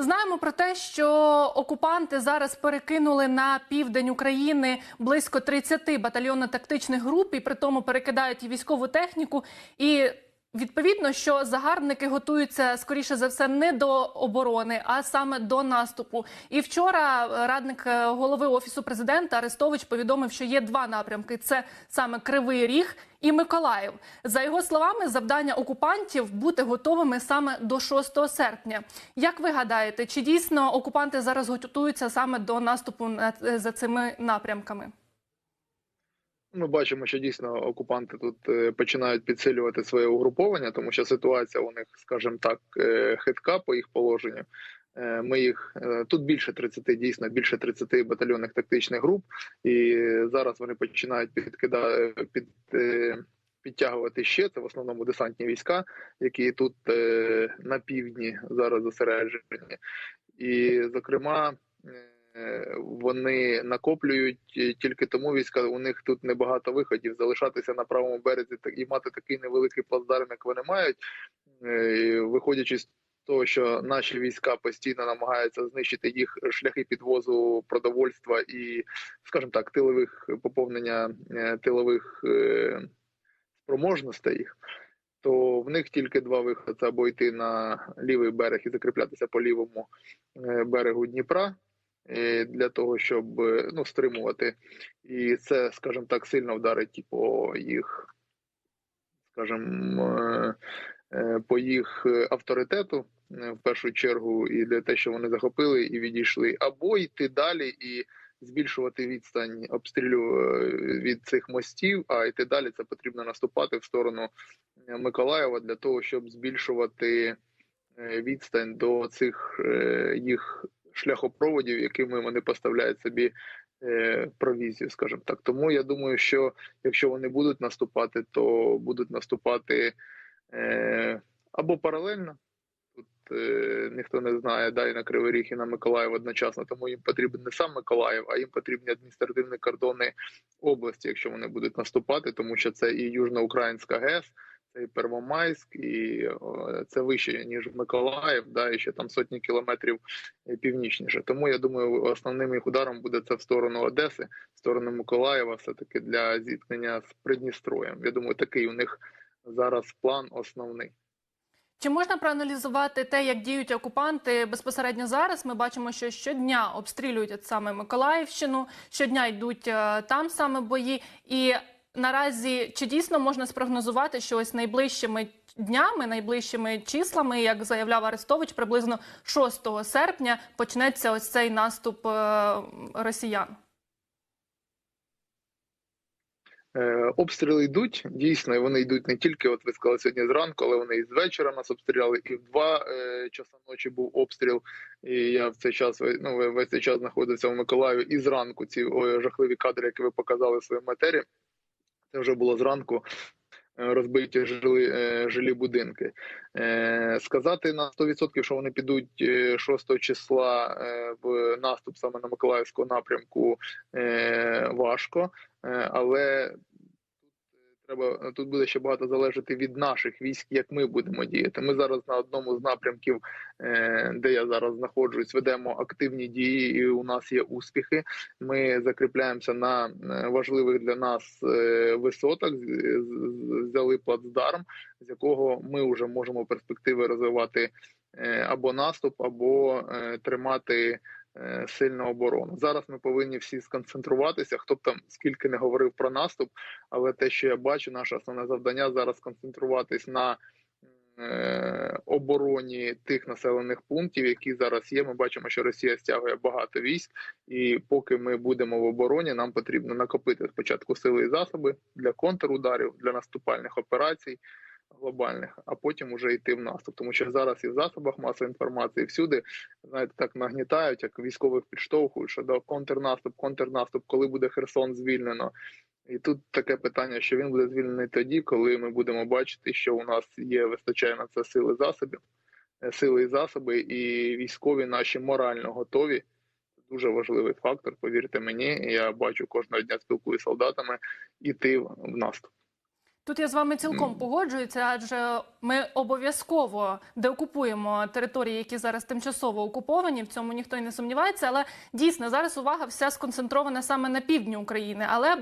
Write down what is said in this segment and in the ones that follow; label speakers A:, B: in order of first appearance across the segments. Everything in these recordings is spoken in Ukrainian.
A: Знаємо про те, що окупанти зараз перекинули на південь України близько 30 батальйонно-тактичних груп, і при тому перекидають і військову техніку. І відповідно, що загарбники готуються скоріше за все не до оборони, а саме до наступу. І вчора радник е, голови офісу президента Арестович повідомив, що є два напрямки: це саме Кривий Ріг і Миколаїв. За його словами, завдання окупантів бути готовими саме до 6 серпня. Як ви гадаєте, чи дійсно окупанти зараз готуються саме до наступу на- за цими напрямками?
B: Ми бачимо, що дійсно окупанти тут е, починають підсилювати своє угруповання, тому що ситуація у них, скажімо так, е, хитка по їх положенню. Е, Ми їх тут більше 30, дійсно більше 30 батальйонних тактичних груп, і зараз вони починають підкидати під. Підтягувати ще це в основному десантні війська, які тут на півдні зараз зосереджені, і зокрема вони накоплюють е, тільки тому війська. У них тут небагато виходів залишатися на правому березі і мати такий невеликий плацдарм, як вони мають, е, виходячи з того, що наші війська постійно намагаються знищити їх шляхи підвозу продовольства і, скажімо так, тилових поповнення е, тилових е, спроможностей. То в них тільки два виходи: або йти на лівий берег і закріплятися по лівому е, берегу Дніпра е, для того, щоб е, ну, стримувати. І це, скажімо так, сильно вдарить і по їх, скажімо, е, е, по їх е, авторитету е, в першу чергу, і для те, що вони захопили і відійшли, або йти далі і збільшувати відстань обстрілю е, від цих мостів. А йти далі це потрібно наступати в сторону е, Миколаєва для того, щоб збільшувати е, відстань до цих е, їх шляхопроводів, якими вони поставляють собі е, провізію, скажімо так. Тому я думаю, що якщо вони будуть наступати, то будуть наступати е, або паралельно. Тут е, ніхто не знає, да, і на Кривий Ріг, і на Миколаїв одночасно, тому їм потрібен не сам Миколаїв, а їм потрібні адміністративні кордони області, якщо вони будуть наступати, тому що це і Южноукраїнська ГЕС, це і Первомайськ, і це вище ніж Миколаїв, да, і ще там сотні кілометрів е, північніше. Тому я думаю, основним їх ударом буде це в сторону Одеси, в сторону Миколаєва, все таки для зіткнення з Придністроєм. Я думаю, такий у них зараз план основний.
A: Чи можна проаналізувати те, як діють окупанти безпосередньо зараз? Ми бачимо, що щодня обстрілюють саме Миколаївщину, щодня йдуть е, там саме бої. І наразі чи дійсно можна спрогнозувати, що ось найближчими днями, найближчими числами, як заявляв Арестович, приблизно 6 серпня почнеться ось цей наступ е, росіян?
B: Е, обстріли йдуть дійсно, і вони йдуть не тільки, от ви сказали сьогодні зранку, але вони і з вечора нас обстріляли, і в два е, часа ночі був обстріл. І я в цей час ну, весь цей час знаходився в Миколаєві. І зранку ці ой, жахливі кадри, які ви показали в своїй матері, це вже було зранку. е, Розбиті жилі, е, жилі будинки. Е, сказати на 100%, що вони підуть е, 6 числа в наступ саме на Миколаївському напрямку, важко. Але треба тут буде ще багато залежати від наших військ, як ми будемо діяти. Ми зараз на одному з напрямків, е, де я зараз знаходжусь, ведемо активні дії, і у нас є успіхи. Ми закріпляємося на е, важливих для нас е, висотах. Взяли плацдарм, з якого ми вже можемо перспективи розвивати е, або наступ, або е, тримати е, сильну оборону. Зараз ми повинні всі сконцентруватися. Хто б там скільки не говорив про наступ, але те, що я бачу, наше основне завдання зараз сконцентруватись на е, обороні тих населених пунктів, які зараз є. Ми бачимо, що Росія стягує багато військ, і поки ми будемо в обороні, нам потрібно накопити спочатку сили і засоби для контрударів, для наступальних операцій глобальних, а потім уже йти в наступ. Тому що зараз і в засобах масової інформації всюди знаєте, так нагнітають, як військових підштовхують, що до контрнаступ, контрнаступ, коли буде Херсон звільнено. І тут таке питання, що він буде звільнений тоді, коли ми будемо бачити, що у нас є вистачає на це сили засобів, е, сили і засоби, і військові наші морально готові. Дуже важливий фактор. Повірте мені, я бачу кожного дня спілкуюся з солдатами іти в наступ.
A: Тут я з вами цілком погоджуюся, адже ми обов'язково деокупуємо території, які зараз тимчасово окуповані. В цьому ніхто й не сумнівається. Але дійсно зараз увага вся сконцентрована саме на півдні України. Але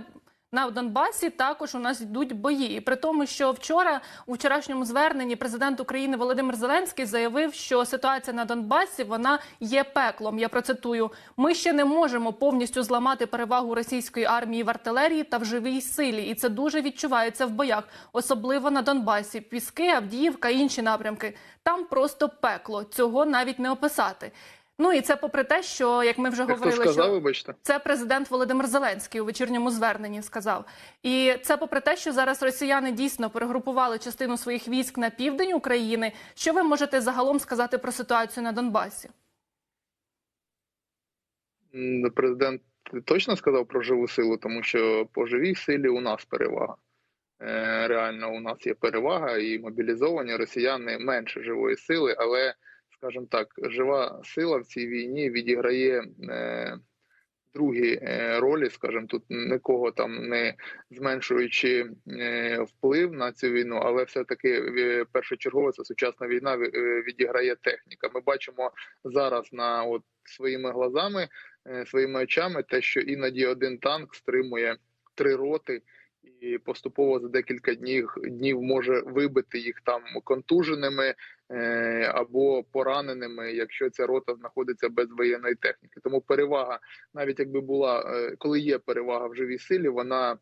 A: на Донбасі також у нас йдуть бої. І при тому, що вчора у вчорашньому зверненні президент України Володимир Зеленський заявив, що ситуація на Донбасі вона є пеклом. Я процитую: ми ще не можемо повністю зламати перевагу російської армії в артилерії та в живій силі, і це дуже відчувається в боях, особливо на Донбасі. Піски, Авдіївка, інші напрямки. Там просто пекло. Цього навіть не описати. Ну і це попри те, що як ми вже
B: хто
A: говорили,
B: сказав,
A: що
B: вибачте?
A: це президент Володимир Зеленський у вечірньому зверненні сказав. І це попри те, що зараз росіяни дійсно перегрупували частину своїх військ на південь України. Що ви можете загалом сказати про ситуацію на Донбасі?
B: Президент точно сказав про живу силу, тому що по живій силі у нас перевага. Е, Реально, у нас є перевага, і мобілізовані росіяни менше живої сили, але, скажімо так, жива сила в цій війні відіграє е, другі е, ролі, скажімо, тут нікого там не зменшуючи е, вплив на цю війну, але все-таки е, першочергово це сучасна війна відіграє техніка. Ми бачимо зараз на от своїми глазами, своїми очами, те, що іноді один танк стримує три роти. І поступово за декілька днів днів може вибити їх там контуженими або пораненими, якщо ця рота знаходиться без воєнної техніки. Тому перевага, навіть якби була, е, коли є перевага в живій силі, вона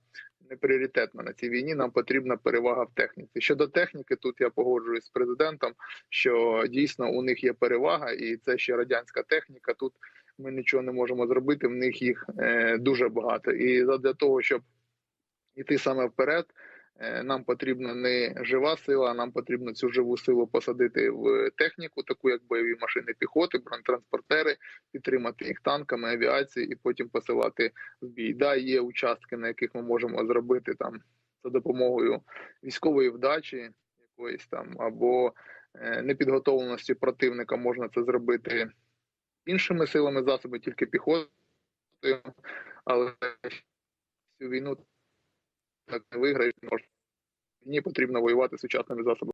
B: не пріоритетна на цій війні. Нам потрібна перевага в техніці. Щодо техніки, тут я погоджуюсь з президентом, що дійсно у них є перевага, і це ще радянська техніка. Тут ми нічого не можемо зробити. В них їх е, дуже багато. І для того, щоб іти саме вперед. Е, Нам потрібна не жива сила, а нам потрібно цю живу силу посадити в техніку, таку як бойові машини піхоти, бронетранспортери, підтримати їх танками, авіацією і потім посилати в бій. Да, є участки, на яких ми можемо зробити там за допомогою військової вдачі, якоїсь там або е, непідготовленості противника можна це зробити іншими силами засоби, тільки піхотою, але цю війну не виграєш. не. Мені потрібно воювати сучасними засобами.